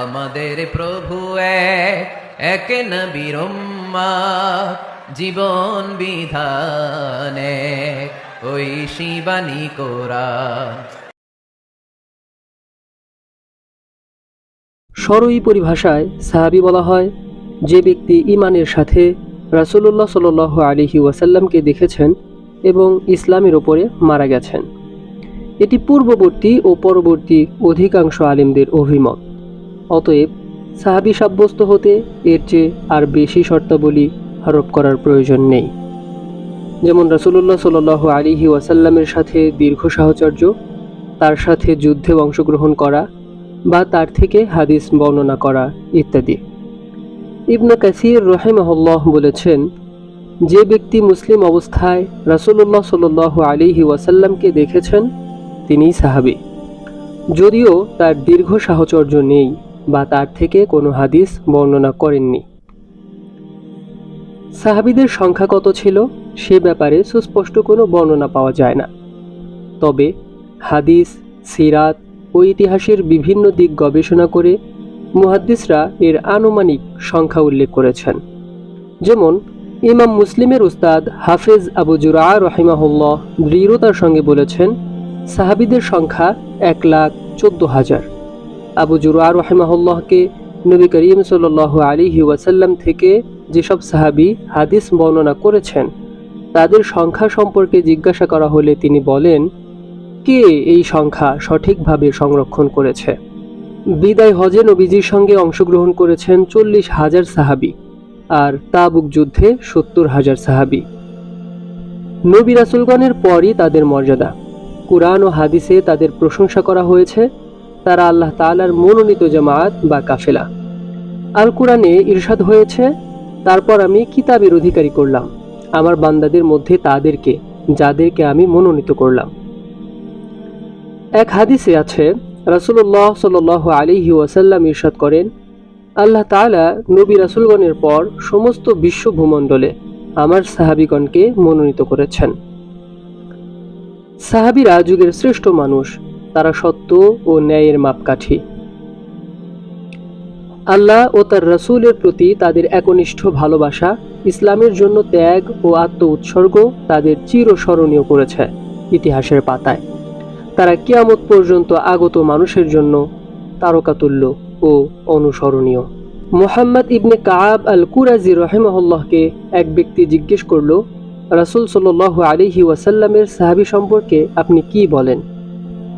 আমাদের প্রভু এক উম্মাদ, জীবন বিধানে ওই শিবানী কোরআন। সরই পরিভাষায় সাহাবি বলা হয় যে ব্যক্তি ইমানের সাথে রাসূলুল্লাহ সাল আলিহি ওয়াসাল্লামকে দেখেছেন এবং ইসলামের ওপরে মারা গেছেন। এটি পূর্ববর্তী ও পরবর্তী অধিকাংশ আলিমদের অভিমত। অতএব সাহাবি সাব্যস্ত হতে এর চেয়ে আর বেশি শর্তাবলী আরোপ করার প্রয়োজন নেই। যেমন রাসূলুল্লাহ সাল আলিহি ওয়াসাল্লামের সাথে দীর্ঘ সাহচর্য, তার সাথে যুদ্ধে অংশগ্রহণ করা বা তার থেকে হাদিস বর্ণনা করা ইত্যাদি। ইবনে কাসির রহেমাহুল্লাহ বলেছেন, যে ব্যক্তি মুসলিম অবস্থায় রাসূলুল্লাহ সাল আলিহি ওয়াসাল্লামকে দেখেছেন তিনি সাহাবি। যদিও তার দীর্ঘ সাহচর্য নেই। বা তার থেকে কোনো হাদিস বর্ণনা করেননি। সাহাবিদের সংখ্যা কত ছিল সে ব্যাপারে সুস্পষ্ট কোনো বর্ণনা পাওয়া যায় না। তবে হাদিস, সিরাত ও ইতিহাসের বিভিন্ন দিক গবেষণা করে মুহাদ্দিসরা এর আনুমানিক সংখ্যা উল্লেখ করেছেন। যেমন, ইমাম মুসলিমের উস্তাদ হাফেজ আবু জুরা রহিমাহুল্লাহ দৃঢ়তার সঙ্গে বলেছেন, সাহাবিদের সংখ্যা এক লাখ চোদ্দ হাজার। আবু জুরা রহিমাহুল্লাহকে নবী করিম সাল আলিহি ওয়াসাল্লাম থেকে যেসব সাহাবি হাদিস বর্ণনা করেছেন, তাদের সংখ্যা সম্পর্কে জিজ্ঞাসা করা হলে তিনি বলেন, কে এই সংখ্যা সঠিকভাবে সংরক্ষণ করেছে? বিদায় হজে নবীজির সঙ্গে অংশগ্রহণ করেছেন চল্লিশ হাজার সাহাবি আর তাবুক যুদ্ধে সত্তর হাজার সাহাবি। নবী রাসুলগণের পরই তাদের মর্যাদা। কুরআন ও হাদিসে তাদের প্রশংসা করা হয়েছে তারা আল্লাহ তাআলার মনোনীত জামায়াত বা কাফেলা। আল কোরআনে ইরশাদ হয়েছে, তারপর আমি কিতাবের অধিকারী করলাম। আমার বান্দাদের মধ্যে তাদেরকে, যাদেরকে আমি মনোনীত করলাম। এক হাদিসে আছে, রাসূলুল্লাহ সাল আলিহি ওয়াসাল্লাম ইরশাদ করেন, আল্লাহ তাআলা নবী রাসূলগণের পর সমস্ত বিশ্ব ভূমণ্ডলে আমার সাহাবিগণকে মনোনীত করেছেন। সাহাবিরা যুগের শ্রেষ্ঠ মানুষ তারা সত্য ও ন্যায়ের মাপকাঠি। আল্লাহ ও তার রসুলের প্রতি তাদের একনিষ্ঠ ভালোবাসা, ইসলামের জন্য ত্যাগ ও আত্ম উৎসর্গ তাদের চিরস্মরণীয় করেছে ইতিহাসের পাতায়। তারা কিয়ামত পর্যন্ত আগত মানুষের জন্য তারকাতুল্য ও অনুসরণীয়। মোহাম্মদ ইবনে কাব আল কুরাজি রহেমহল্লাহকে এক ব্যক্তি জিজ্ঞেস করল, রাসুল সাল আলিহি ওয়াসাল্লামের সাহাবি সম্পর্কে আপনি কি বলেন?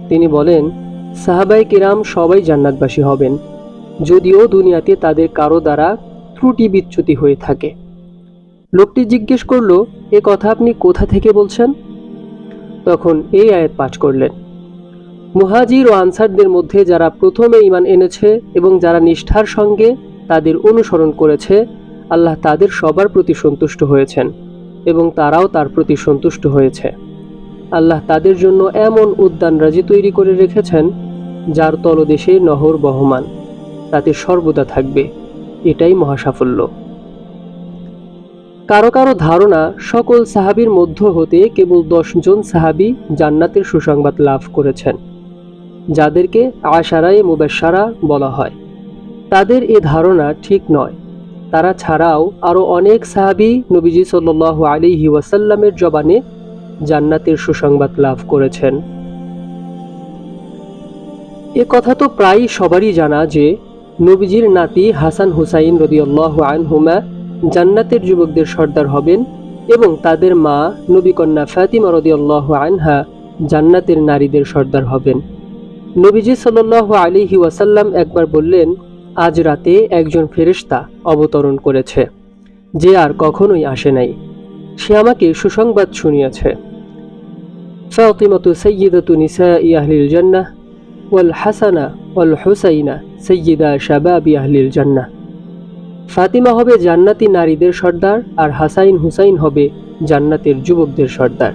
তিনি বলেন, সাহাবাই কিরাম সবাই জান্নাতবাসী হবেন, যদিও দুনিয়াতে তাদের কারও দ্বারা ত্রুটি বিচ্যুতি হয়ে থাকে। লোকটি জিজ্ঞেস করল, এ কথা আপনি কোথা থেকে বলছেন? তখন এই আয়াত পাঠ করলেন, মুহাজির ও আনসারদের মধ্যে যারা প্রথমে ইমান এনেছে এবং যারা নিষ্ঠার সঙ্গে তাদের অনুসরণ করেছে, আল্লাহ তাদের সবার প্রতি সন্তুষ্ট হয়েছেন এবং তারাও তার প্রতি সন্তুষ্ট হয়েছে। আল্লাহ তাদের জন্য এমন উদ্যান রাজি তৈরি করে রেখেছেন, যার তলদেশে নহর বহমান। তাতে সর্বদা থাকবে এটাই মহাসাফল্য। কারও কারও ধারণা, সকল সাহাবির মধ্য হতে কেবল দশজন সাহাবি জান্নাতের সুসংবাদ লাভ করেছেন, যাদেরকে আশারায়ে মুবাসারা বলা হয়। তাদের এ ধারণা ঠিক নয়। তারা ছাড়াও আরও অনেক সাহাবি নবীজি সাল আলিহি ওয়াসাল্লামের জবানে জান্নাতের সুসংবাদ লাভ করেছেন। এ কথা তো প্রায় সবারই জানা যে, নবীজির নাতি হাসান হুসাইন রদিয়াল্লাহ আনহুমা জান্নাতের যুবকদের সর্দার হবেন এবং তাদের মা, নবীকন্যা ফাতিমা রদিয়াল্লাহ আনহা জান্নাতের নারীদের সর্দার হবেন। নবীজি সাল্লাহ আলিহি ওয়াসাল্লাম একবার বললেন, আজ রাতে একজন ফেরেশতা অবতরণ করেছে, যে আর কখনোই আসে নাই। সে আমাকে সুসংবাদ শুনিয়েছে। ফাতিমাতু সৈয়দাতু নিসা আহলিল জান্নাহ ওয়াল হাসানা ওয়াল হুসাইনা সৈয়দা শাবাবি আহলিল জান্নাহ। ফাতিমা হবে জান্নাতি নারীদের সর্দার আর হাসাইন হুসাইন হবে জান্নাতের যুবকদের সর্দার।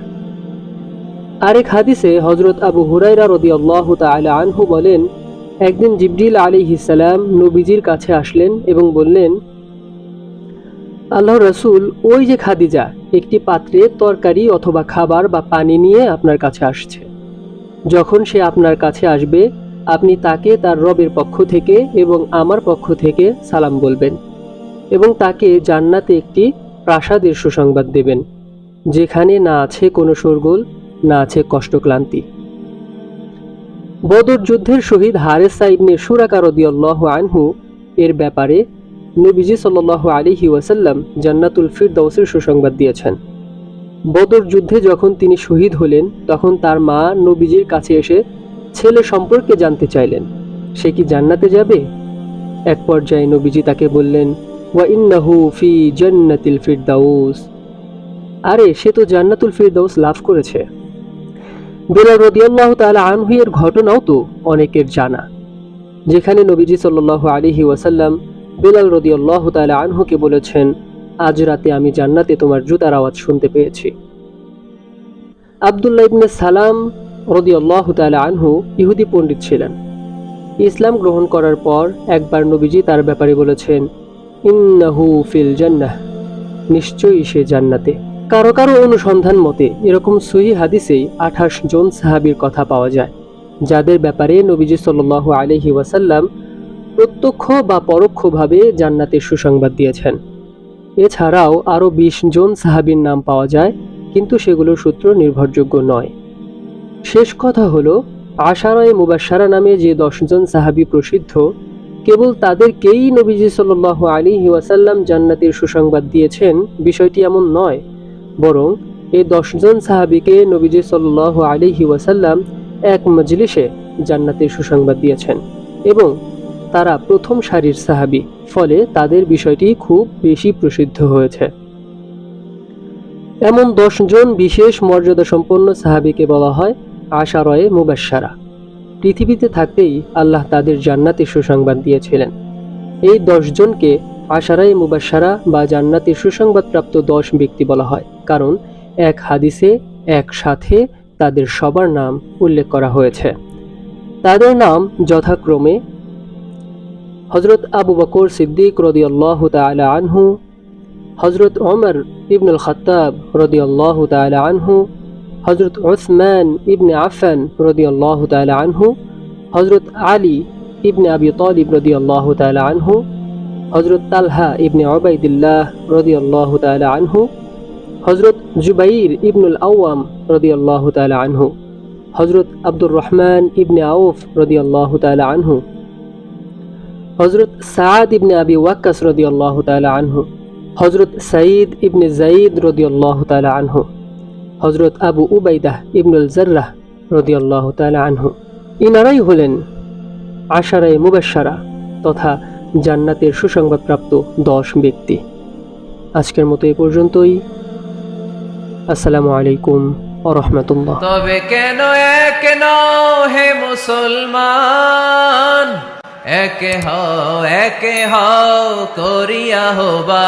আরেক হাদিসে হজরত আবু হুরাইরা রদি আল্লাহ তালা আনহু বলেন, একদিন জিবরিল আলী সালাম নবীজির কাছে আসলেন এবং বললেন আল্লাহ রসুল ওই যে খাদিজা, একটি পাত্রে তরকারি অথবা খাবার বা পানি নিয়ে আপনার কাছে আসছে। যখন সে আপনার কাছে আসবে, আপনি তাকে তার রবের পক্ষ থেকে এবং আমার পক্ষ থেকে সালাম বলবেন এবং তাকে জান্নাতে একটি প্রাসাদের সুসংবাদ দেবেন, যেখানে না আছে কোনো শোরগোল, না আছে কষ্টক্লান্তি। বদর যুদ্ধের শহীদ হারেসা ইবনে সুরাকা রদিয়াল্লাহু আনহু এর ব্যাপারে নবীজি সাল্লাল্লাহু আলাইহি ওয়াসাল্লাম জান্নাতুল ফিরদৌসের সুসংবাদ দিয়েছেন। বদর যুদ্ধে যখন তিনি শহীদ হলেন, তখন তার মা নবীজির কাছে এসে ছেলে সম্পর্কে জানতে চাইলেন, সে কি জান্নাতে যাবে? এক পর্যায়ে নবীজি তাকে বললেন ফি জান্নাতিল ফিরদাউস। আরে, সে তো জান্নাতুল ফিরদাউস লাভ করেছে। বেলাল রদিয়াল্লাহু তাআলা আনহু এর ঘটনাও তো অনেকের জানা। যেখানে নবীজি সাল্লাল্লাহু আলাইহি ওয়াসাল্লাম বেলাল রদিয়াল্লাহু তাআলা আনহুকে বলেছেন, আজ রাতে আমি জান্নাতে তোমার জুতার আওয়াজ শুনতে পেয়েছি। আবদুল্লাহ ইবনে সালাম রদিয়াল্লাহু তাআলা আনহু ইহুদি পণ্ডিত ছিলেন। ইসলাম গ্রহণ করার পর একবার নবীজি তার ব্যাপারে বলেছেন, ইন্নাহু ফিল জান্নাহ। নিশ্চয়ই সে জান্নাতে। কারও কারও অনুসন্ধান মতে, এরকম সহি হাদিসেই আঠাশ জন সাহাবীর কথা পাওয়া যায়, যাদের ব্যাপারে নবীজি সাল্লাল্লাহু আলাইহি ওয়াসাল্লাম প্রত্যক্ষ বা পরোক্ষভাবে জান্নাতের সুসংবাদ দিয়েছেন। এছাড়াও আরও বিশ জন সাহাবীর নাম পাওয়া যায়, কিন্তু সেগুলোর সূত্র নির্ভরযোগ্য নয়। শেষ কথা হলো, আশারায় মুবাসারা নামে যে দশজন সাহাবী প্রসিদ্ধ, কেবল তাদেরকেই নবীজি সাল্লাল্লাহু আলাইহি ওয়াসাল্লাম জান্নাতের সুসংবাদ দিয়েছেন বিষয়টি এমন নয়, বরং এই দশজন সাহাবিকে নবীজি সাল্লাল্লাহু আলাইহি ওয়াসাল্লাম এক মজলিসে জান্নাতের সুসংবাদ দিয়েছেন এবং তারা প্রথম সারির সাহাবী, ফলে তাদের বিষয়টি খুব বেশি প্রসিদ্ধ হয়েছে। এমন দশজন বিশেষ মর্যাদা সম্পন্ন সাহাবীকে বলা হয় আশারয়ে মুবাসারা পৃথিবীতে থাকতেই আল্লাহ তাদের জান্নাতের সুসংবাদ দিয়েছিলেন। এই দশজনকে আশারাই মুবাসারা বা জান্নাতের সুসংবাদপ্রাপ্ত দশ ব্যক্তি বলা হয়, কারণ এক হাদিসে একসাথে তাদের সবার নাম উল্লেখ করা হয়েছে। তাদের নাম যথাক্রমে হজরত আবু বকর সিদ্দিক রদিয়াল্লাহু তাআলা আনহু হজরত ওমর ইবনুল খত্তাব রদিয়াল্লাহু তাআলা আনহু হজরত ওসমান ইবনে আফান রদিয়াল্লাহু তাআলা আনহু হজরত আলী ইবনে আবি তালিব রদিয়াল্লাহু তাআলা আনহু হজরত তালহা ইবনে ওবাইদুল্লাহ রদিয়াল্লাহু তাআলা আনহু হজরত জুবাইর ইবনুল আওয়াম রদিয়াল্লাহু তাআলা আনহু হজরত আব্দুর রহমান ইবনে আউফ রদিয়াল্লাহু তাআলা আনহু হজরত সাদ ইবনে আবি ওয়াক্কাস রদিয়াল্লাহু তাআলা আনহু হজরত সাঈদ ইবনে জাইদ রদিয়াল্লাহু তাআলা আনহু হজরত আবু উবাইদাহ ইবনুল জার্রাহ রদিয়াল্লাহু তাআলা আনহু। ইনারাই হলেন আশারায়ে মুবাশশারা তথা জান্নাতের সুসংবাদপ্রাপ্ত দশ ব্যক্তি। আজকের মতো এ পর্যন্তই। আসসালামু আলাইকুম রহমতুল্লাহ। তবে কেন এক হে মুসলমান? একে হও একে হও করিয়া হবা